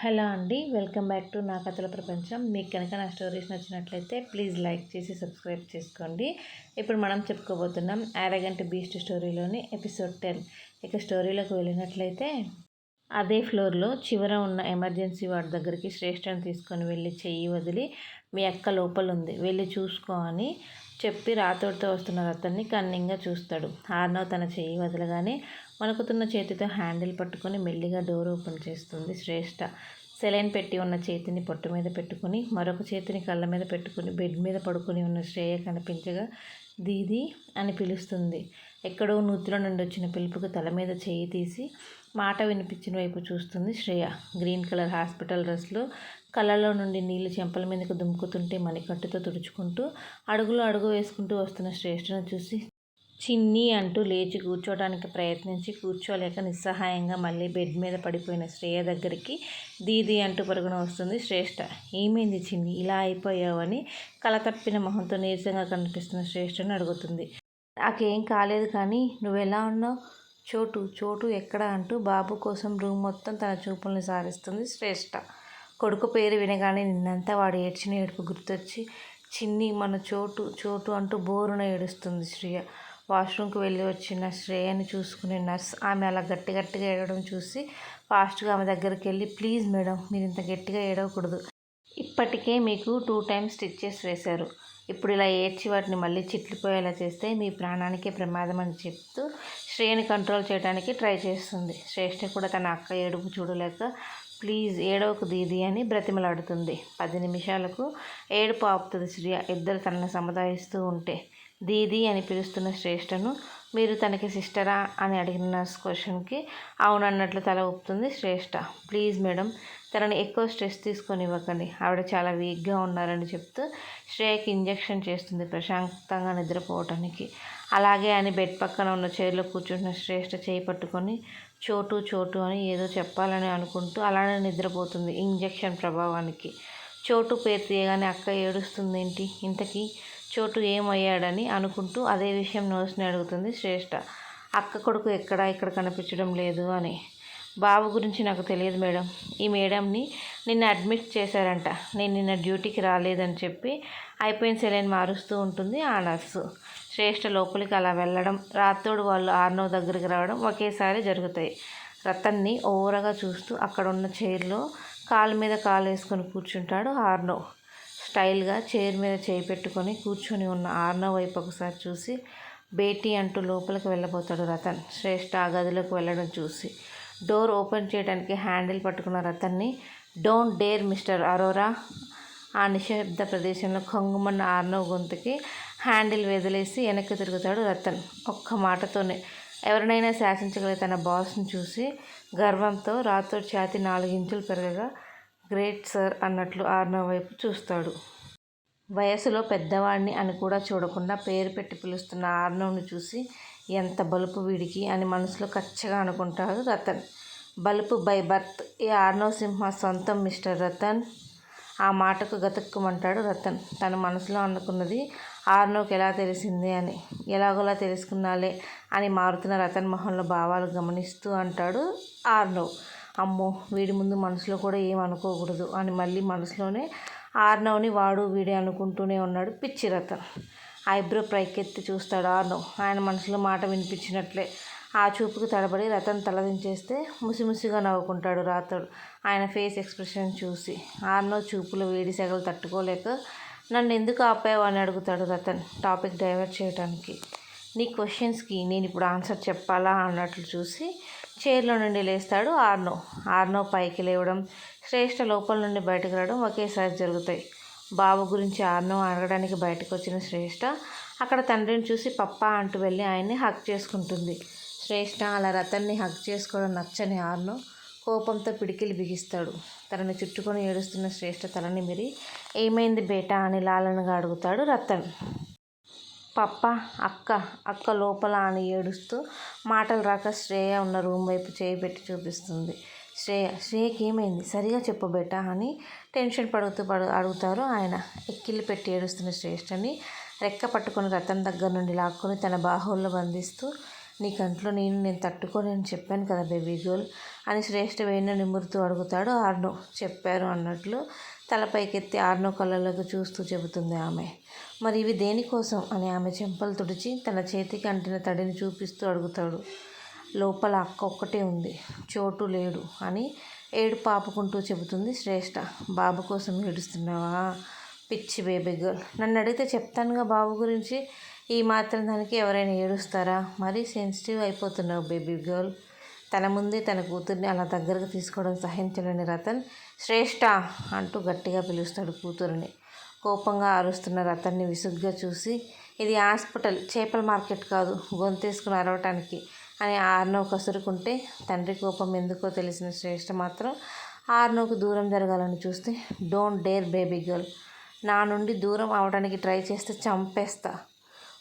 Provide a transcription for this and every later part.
Hello అండి welcome back to నా కథల ప్రపంచం. మీకు కనుక నా స్టోరీస్ నచ్చినట్లయితే ప్లీజ్ లైక్ చేసి సబ్స్క్రైబ్ చేసుకోండి. ఇప్పుడు మనం చెప్పుకోబోతున్నాం యారగంట బీస్ట్ స్టోరీలోని ఎపిసోడ్ టెన్. ఇక స్టోరీలోకి వెళ్ళినట్లయితే అదే ఫ్లోర్లో చివర ఉన్న ఎమర్జెన్సీ వార్డ్ దగ్గరికి శ్రేష్ఠను తీసుకొని వెళ్ళి చెయ్యి వదిలి మీ అక్క లోపల ఉంది వెళ్ళి చూసుకో అని చెప్పి రాతోడితో వస్తున్న అతన్ని. కన్నింగ్గా చూస్తాడు. ఆర్నవ్ తన చెయ్యి వదలగానే వణుకుతున్న చేతితో హ్యాండిల్ పట్టుకొని మెల్లిగా డోర్ ఓపెన్ చేస్తుంది శ్రేష్ఠ సెలైన్ పెట్టి ఉన్న చేతిని పొట్టు మీద పెట్టుకుని మరొక చేతిని కళ్ళ మీద పెట్టుకుని బెడ్ మీద పడుకుని ఉన్న శ్రేయ కనిపించగా దీది అని పిలుస్తుంది. ఎక్కడో నూతిలో నుండి వచ్చిన పిలుపుకు తల మీద చేయి తీసి మాట వినిపించిన వైపు చూస్తుంది శ్రేయ. గ్రీన్ కలర్ హాస్పిటల్ డ్రెస్లో కళ్ళలో నుండి నీళ్ళు చెంపల మీదకు దుమ్ముకుతుంటే మణికట్టుతో తుడుచుకుంటూ అడుగులో అడుగు వేసుకుంటూ వస్తున్న శ్రేష్ఠను చూసి చిన్ని అంటూ లేచి కూర్చోడానికి ప్రయత్నించి కూర్చోలేక నిస్సహాయంగా మళ్ళీ బెడ్ మీద పడిపోయిన శ్రేయ దగ్గరికి దీది అంటూ పరుగున వస్తుంది. శ్రేష్ఠ ఏమైంది చిన్ని? ఇలా అయిపోయావని కలతప్పిన మొహంతో నీరసంగా కనిపిస్తున్న శ్రేష్ఠని అడుగుతుంది. నాకేం కాలేదు కానీ నువ్వెలా ఉన్నావు? చోటు చోటు ఎక్కడ? అంటూ బాబు కోసం రూమ్ మొత్తం తన చూపుల్ని సారిస్తుంది శ్రేష్ఠ కొడుకు పేరు వినగానే నిన్నంతా వాడు ఏడ్చిన ఏడుపు గుర్తొచ్చి చిన్ని మన చోటు చోటు అంటూ బోరున ఏడుస్తుంది శ్రేయ. వాష్రూమ్కి వెళ్ళి వచ్చిన శ్రేయని చూసుకునే నర్స్ ఆమె అలా గట్టి గట్టిగా ఏడవడం చూసి ఫాస్ట్గా ఆమె దగ్గరికి వెళ్ళి ప్లీజ్ మేడం మీరు ఇంత గట్టిగా ఏడవకూడదు. ఇప్పటికే మీకు టూ టైమ్స్ స్టిచ్చెస్ వేశారు. ఇప్పుడు ఇలా ఏడ్చి వాటిని మళ్ళీ చిట్లిపోయేలా చేస్తే మీ ప్రాణానికే ప్రమాదం అని చెప్తూ శ్రేయని కంట్రోల్ చేయడానికి ట్రై చేస్తుంది. శ్రేష్ఠ కూడా తన అక్క ఏడుపు చూడలేక ప్లీజ్ ఏడవకు దీది అని బ్రతిమలాడుతుంది. పది నిమిషాలకు ఏడుపు ఆపుతుంది శ్రియ. ఇద్దరు తనని సముదాయిస్తూ ఉంటే దీది అని పిలుస్తున్న శ్రేష్టను మీరు తనకి సిస్టరా అని అడిగిన నర్స్ క్వశ్చన్కి అవునన్నట్లు తల ఊపుతుంది శ్రేష్ట ప్లీజ్ మేడం తనని ఎక్కువ స్ట్రెస్ తీసుకొని ఇవ్వకండి ఆవిడ చాలా వీక్గా ఉన్నారని చెప్తూ శ్రేయకి ఇంజెక్షన్ చేస్తుంది ప్రశాంతంగా నిద్రపోవటానికి. అలాగే అని బెడ్ పక్కన ఉన్న చైర్లో కూర్చుంటున్న శ్రేష్ట చేయి పట్టుకొని చోటు చోటు అని ఏదో చెప్పాలని అనుకుంటూ అలానే నిద్రపోతుంది ఇంజెక్షన్ ప్రభావానికి. చోటు పేరు తీయగానే అక్క ఏడుస్తుంది ఏంటి ఇంతకీ చోటు ఏమయ్యాడని అనుకుంటూ అదే విషయం నోస్ని అడుగుతుంది శ్రేష్ఠ అక్క కొడుకు ఎక్కడా ఇక్కడ కనిపించడం లేదు అని. బాబు గురించి నాకు తెలియదు మేడం. ఈ మేడంని నిన్న అడ్మిట్ చేశారంట. నేను నిన్న డ్యూటీకి రాలేదని చెప్పి అయిపోయిన సెలైన్ మారుస్తూ ఉంటుంది ఆ నర్సు. శ్రేష్ఠ లోపలికి అలా వెళ్ళడం రాత్తోడు వాళ్ళు ఆర్నో దగ్గరికి రావడం ఒకేసారి జరుగుతాయి. రతన్ని ఓవరగా చూస్తూ అక్కడ ఉన్న చైర్లో కాలు మీద కాలు వేసుకొని కూర్చుంటాడు ఆర్నో. స్టైల్గా చైర్ మీద చేయి పెట్టుకొని కూర్చొని ఉన్న ఆర్నవ్ వైపు ఒకసారి చూసి బేటీ అంటూ లోపలికి వెళ్ళబోతాడు రతన్. శ్రేష్ఠ ఆ గదిలోకి వెళ్ళడం చూసి డోర్ ఓపెన్ చేయడానికి హ్యాండిల్ పట్టుకున్న రతన్ని డోంట్ డేర్ మిస్టర్ అరోరా ఆ నిశ్శబ్ద ప్రదేశంలో కొంగుమన్న ఆర్నవ్ గొంతుకి హ్యాండిల్ వెదిలేసి వెనక్కి తిరుగుతాడు రతన్. ఒక్క మాటతోనే ఎవరినైనా శాసించగలిగే తన బాస్ని చూసి గర్వంతో రాత్రి ఛాతి నాలుగించులు పెరగగా గ్రేట్ సార్ అన్నట్లు ఆర్నవ్ వైపు చూస్తాడు. వయసులో పెద్దవాడిని అని కూడా చూడకుండా పేరు పెట్టి పిలుస్తున్న ఆర్నవ్ని చూసి ఎంత బలుపు వీడికి అని మనసులో కచ్చగా అనుకుంటాడు రతన్. బలుపు బై బర్త్ ఈ ఆర్నవ్ సింహ సొంతం మిస్టర్ రతన్. ఆ మాటకు గతుక్కుమంటాడు రతన్. తన మనసులో అనుకున్నది ఆర్నవ్కి ఎలా తెలిసింది అని. ఎలాగోలా తెలుసుకున్నాలే అని మారుతున్న రతన్ మొహంలో భావాలు గమనిస్తూ అంటాడు ఆర్నవ్. అమ్మో వీడి ముందు మనసులో కూడా ఏం అనుకోకూడదు అని మళ్ళీ మనసులోనే ఆర్నవ్ని వాడు వీడే అనుకుంటూనే ఉన్నాడు పిచ్చి రతన్ ఐబ్రో పైకెత్తి చూస్తాడు ఆర్నవ్. ఆయన మనసులో మాట వినిపించినట్లే. ఆ చూపుకు తడబడి రతన్ తలదించేస్తే ముసిముసిగా నవ్వుకుంటాడు రాతడు ఆయన ఫేస్ ఎక్స్ప్రెషన్ చూసి. ఆర్నవ్ చూపులు వేడి సెగలు తట్టుకోలేక నన్ను ఎందుకు ఆపావు? అని అడుగుతాడు రతన్. టాపిక్ డైవర్ట్ చేయడానికి నీ క్వశ్చన్స్కి నేను ఇప్పుడు ఆన్సర్ చెప్పాలా? అన్నట్లు చూసి చైర్లో నుండి లేస్తాడు. ఆర్నో ఆర్నో పైకి లేవడం శ్రేష్ఠ లోపల నుండి బయటకు రావడం ఒకేసారి జరుగుతాయి. బాబు గురించి ఆర్నో అడగడానికి బయటకు వచ్చిన శ్రేష్ఠ అక్కడ తండ్రిని చూసి పప్ప అంటూ వెళ్ళి ఆయన్ని హక్ చేసుకుంటుంది. శ్రేష్ఠ అలా రతన్ని హక్ చేసుకోవడం నచ్చని ఆర్నో కోపంతో పిడికిలి బిగిస్తాడు. తనని చుట్టుకొని ఏడుస్తున్న శ్రేష్ఠ తలని మిరి ఏమైంది బేటా అని లాలనగా అడుగుతాడు రతన్. పప్ప అక్క అక్క లోపల అని ఏడుస్తూ మాటలు రాక శ్రేయ ఉన్న రూమ్ వైపు చేయి పెట్టి చూపిస్తుంది. శ్రేయ శ్రేయకి ఏమైంది? సరిగా చెప్పు బేట అని టెన్షన్ పడుతూ పడు అడుగుతారు ఆయన. ఎక్కిళ్ళు పెట్టి ఏడుస్తున్న శ్రేష్ఠని రెక్క పట్టుకుని రతన్ దగ్గర నుండి లాక్కొని తన బాహుల్లో బంధిస్తూ నీ కంట్లో నేను నేను తట్టుకోలేని చెప్పాను కదా బేబీ గోల్ అని శ్రేష్ఠ వేణు నిమురుతూ అడుగుతాడు ఆర్నో. చెప్పారు అన్నట్లు తలపైకెత్తి ఆర్నో కళ్ళలోకి చూస్తూ చెబుతుంది ఆమె. మరి ఇవి దేనికోసం? అని ఆమె చెంపలు తుడిచి తన చేతికి అంటిన తడిని చూపిస్తూ అడుగుతాడు. లోపల అక్క ఒక్కటే ఉంది. చోటు లేడు అని ఏడు పాపుకుంటూ చెబుతుంది శ్రేష్ఠ బాబు కోసం ఏడుస్తున్నావా? పిచ్చి బేబీ గర్ల్. నన్ను అడిగితే చెప్తానుగా బాబు గురించి. ఈ మాత్రం దానికి ఎవరైనా ఏడుస్తారా? మరీ సెన్సిటివ్ అయిపోతున్నావు బేబీ గర్ల్. తన ముందే తన కూతుర్ని అలా దగ్గరకు తీసుకోవడం సహించలేని రతన్. శ్రేష్ఠ అంటూ గట్టిగా పిలుస్తాడు కూతురిని. కోపంగా అరుస్తున్నారు అతన్ని విసుగ్గా చూసి. ఇది హాస్పిటల్ చేపల మార్కెట్ కాదు గొంతేసుకుని అరవటానికి అని ఆర్నవ్ కసురుకుంటే తండ్రి కోపం ఎందుకో తెలిసిన శ్రేష్ఠ మాత్రం ఆర్నవ్కు దూరం జరగాలని చూస్తే డోంట్ డేర్ బేబీ గర్ల్ నా నుండి దూరం అవడానికి ట్రై చేస్తే చంపేస్తా.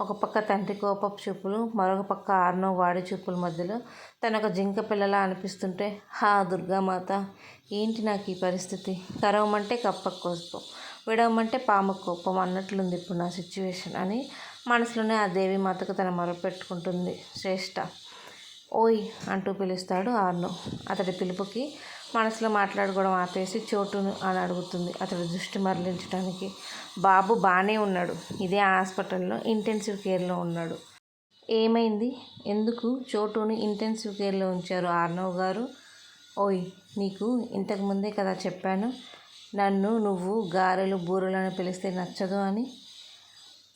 ఒక పక్క తండ్రి కోపపు చూపులు మరొక పక్క ఆర్నవ్ వాడి చూపుల మధ్యలో తన ఒక జింక పిల్లలా అనిపిస్తుంటే హా దుర్గామాత ఏంటి నాకు ఈ పరిస్థితి? కరవమంటే కప్ప కోసుకో విడవమంటే పాము కోపం అన్నట్లుంది ఇప్పుడు నా సిచ్యువేషన్ అని మనసులోనే ఆ దేవి మాతకు తన మొరపెట్టుకుంటుంది శ్రేష్ఠ ఓయ్ అంటూ పిలుస్తాడు ఆర్ను. అతడి పిలుపుకి మనసులో మాట్లాడుకోవడం ఆపేసి చోటును అని అడుగుతుంది అతడి దృష్టి మరలించడానికి బాబు బాగానే ఉన్నాడు. ఇదే హాస్పిటల్లో ఇంటెన్సివ్ కేర్లో ఉన్నాడు. ఏమైంది? ఎందుకు చోటుని ఇంటెన్సివ్ కేర్లో ఉంచారు ఆర్నవ్ గారు? ఓయ్ నీకు ఇంతకు ముందే కదా చెప్పాను. నన్ను నువ్వు గారెలు బూరెలు అని పిలిస్తే నచ్చదు అని.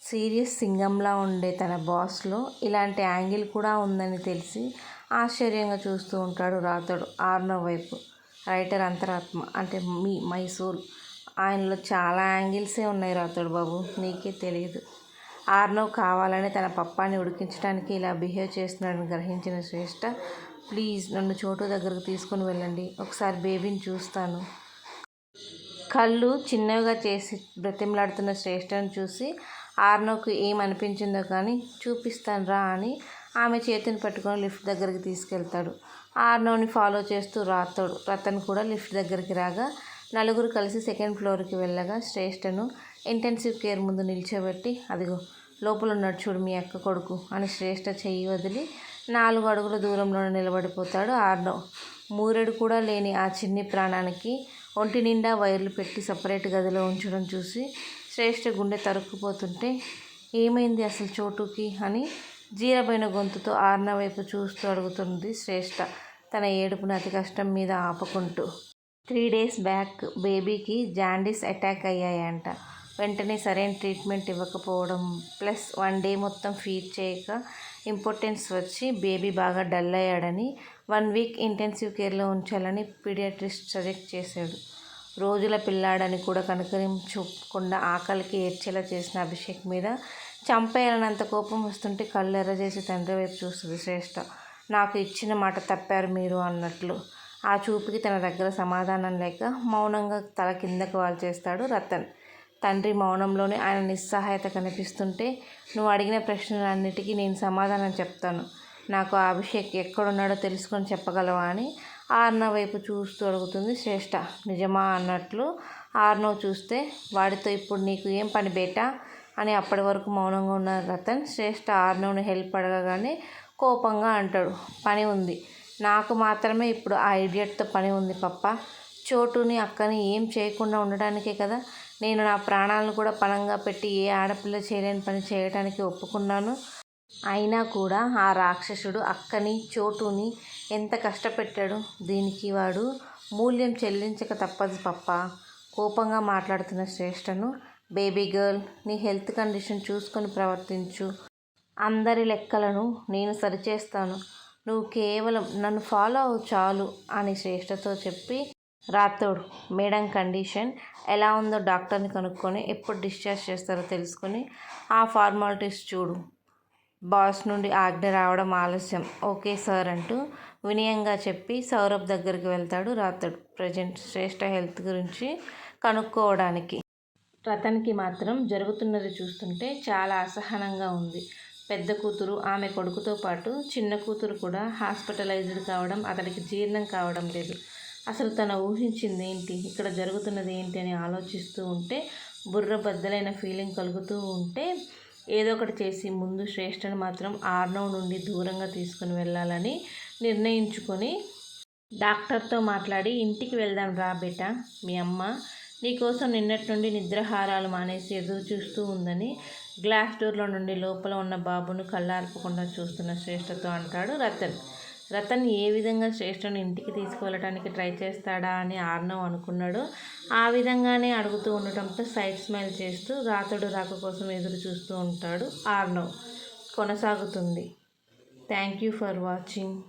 సీరియస్ సింగంలా ఉండే తన బాస్లో ఇలాంటి యాంగిల్ కూడా ఉందని తెలిసి ఆశ్చర్యంగా చూస్తూ ఉంటాడు రాతడు ఆర్నవ్ వైపు. రైటర్ అంతరాత్మ అంటే మీ మై సోల్. ఆయనలో చాలా యాంగిల్సే ఉన్నాయి రాతడు బాబు నీకే తెలియదు. ఆర్నవ్ కావాలని తన పప్పాన్ని ఉడికించడానికి ఇలా బిహేవ్ చేస్తున్నాడని గ్రహించిన శ్రేష్ఠ ప్లీజ్ నన్ను చోటు దగ్గరకు తీసుకొని వెళ్ళండి. ఒకసారి బేబీని చూస్తాను. కళ్ళు చిన్నవిగా చేసి బ్రతిమలాడుతున్న శ్రేష్ఠను చూసి ఆర్నోకు ఏమనిపించిందో కానీ చూపిస్తాను రా అని ఆమె చేతిని పట్టుకొని లిఫ్ట్ దగ్గరికి తీసుకెళ్తాడు. ఆర్నోని ఫాలో చేస్తూ రాతాడు రతన్ కూడా లిఫ్ట్ దగ్గరికి రాగా నలుగురు కలిసి సెకండ్ ఫ్లోర్కి వెళ్ళగా శ్రేష్ఠను ఇంటెన్సివ్ కేర్ ముందు నిల్చోబెట్టి అదిగో లోపల ఉన్నాడు చూడు మీ అక్క కొడుకు అని శ్రేష్ఠ చెయ్యి వదిలి నాలుగు అడుగుల దూరంలోనే నిలబడిపోతాడు ఆర్నో. మూరెడు కూడా లేని ఆ చిన్ని ప్రాణానికి ఒంటి నిండా వైర్లు పెట్టి సపరేట్ గదిలో ఉంచడం చూసి శ్రేష్ఠ గుండె తరుక్కుపోతుంటే ఏమైంది అసలు చోటుకి అని జీరబైన గొంతుతో ఆర్న వైపు చూస్తూ అడుగుతుంది శ్రేష్ఠ తన ఏడుపును అతి కష్టం మీద ఆపుకుంటూ. త్రీ డేస్ బ్యాక్ బేబీకి జాండీస్ అటాక్ అయ్యాయంట. వెంటనే సరైన ట్రీట్మెంట్ ఇవ్వకపోవడం ప్లస్ వన్ డే మొత్తం ఫీడ్ చేయక ఇంపార్టెన్స్ వచ్చి బేబీ బాగా డల్ అయ్యాడని వన్ వీక్ ఇంటెన్సివ్ కేర్లో ఉంచాలని పీడియాట్రిస్ట్ సజెక్ట్ చేశాడు. రోజుల పిల్లాడని కూడా కనుకరించకుండా ఆకలికి ఏడ్చేలా చేసిన అభిషేక్ మీద చంపేయాలన్నంత కోపం వస్తుంటే కళ్ళు ఎర్రజేసి తండ్రి వైపు చూస్తుంది శ్రేష్ఠ నాకు ఇచ్చిన మాట తప్పారు మీరు అన్నట్లు. ఆ చూపుకి తన దగ్గర సమాధానం లేక మౌనంగా తల కిందకు వాళ్ళు చేస్తాడు రతన్. తండ్రి మౌనంలోనే ఆయన నిస్సహాయత కనిపిస్తుంటే నువ్వు అడిగిన ప్రశ్నలన్నిటికీ నేను సమాధానం చెప్తాను. నాకు ఆ అభిషేక్ ఎక్కడున్నాడో తెలుసుకొని చెప్పగలవా అని ఆర్నవ్ వైపు చూస్తూ అడుగుతుంది. శ్రేష్ఠ నిజమా అన్నట్లు ఆర్నవ్ చూస్తే వాడితో ఇప్పుడు నీకు ఏం పని బేటా అని అప్పటి వరకు మౌనంగా ఉన్న రతన్. శ్రేష్ఠ ఆర్నవ్ని హెల్ప్ అడగగానే కోపంగా అంటాడు. పని ఉంది. నాకు మాత్రమే ఇప్పుడు ఆ ఇడియట్తో పని ఉంది పప్ప. చోటుని అక్కని ఏం చేయకుండా ఉండడానికే కదా. నేను నా ప్రాణాలను కూడా పణంగా పెట్టి ఏ ఆడపిల్ల చేయలేని పని చేయడానికి ఒప్పుకున్నాను. అయినా కూడా ఆ రాక్షసుడు అక్కని చోటుని ఎంత కష్టపెట్టాడు? దీనికి వాడు మూల్యం చెల్లించక తప్పదు పప్ప. కోపంగా మాట్లాడుతున్న శ్రేష్టను బేబీ గర్ల్ నీ హెల్త్ కండిషన్ చూసుకొని ప్రవర్తించు. అందరి లెక్కలను నేను సరిచేస్తాను. నువ్వు కేవలం నన్ను ఫాలో అవు చాలు అని శ్రేష్టతో చెప్పి రాతోడు మేడం కండిషన్ ఎలా ఉందో డాక్టర్ని కనుక్కొని ఎప్పుడు డిశ్చార్జ్ చేస్తారో తెలుసుకొని ఆ ఫార్మాలిటీస్ చూడు. బాస్ నుండి ఆజ్ఞ రావడం ఆలస్యం. ఓకే సార్ అంటూ వినయంగా చెప్పి సౌరభ్ దగ్గరికి వెళ్తాడు రాతడు ప్రజెంట్ శ్రేష్ట హెల్త్ గురించి కనుక్కోవడానికి. రతన్కి మాత్రం జరుగుతున్నది చూస్తుంటే చాలా అసహనంగా ఉంది. పెద్ద కూతురు ఆమె కొడుకుతో పాటు చిన్న కూతురు కూడా హాస్పిటలైజ్డ్ కావడం అతడికి జీర్ణం కావడం లేదు. అసలు తన ఊహించింది ఏంటి? ఇక్కడ జరుగుతున్నది ఏంటి అని ఆలోచిస్తూ ఉంటే బుర్ర బద్దలైన ఫీలింగ్ కలుగుతూ ఉంటే ఏదో ఒకటి చేసి ముందు శ్రేష్ఠను మాత్రం ఆర్నవ్ నుండి దూరంగా తీసుకుని వెళ్ళాలని నిర్ణయించుకొని డాక్టర్తో మాట్లాడి ఇంటికి వెళ్దాం రా బిడ్డ మీ అమ్మ నీకోసం నిన్నటి నుండి నిద్రహారాలు మానేసి ఎదురు చూస్తూ ఉందని గ్లాస్ డోర్లో నుండి లోపల ఉన్న బాబును కళ్ళార్పకుండా చూస్తున్న శ్రేష్ఠతో అంటాడు రతన్. రతన్ ఏ విధంగా శ్రేష్ఠను ఇంటికి తీసుకువెళ్ళటానికి ట్రై చేస్తాడా అని ఆర్నవ్ అనుకున్నాడు. ఆ విధంగానే అడుగుతూ ఉండటంతో సైడ్ స్మైల్ చేస్తూ రాతడు రాక కోసం ఎదురు చూస్తూ ఉంటాడు ఆర్నవ్. కొనసాగుతుంది. Thank you for watching.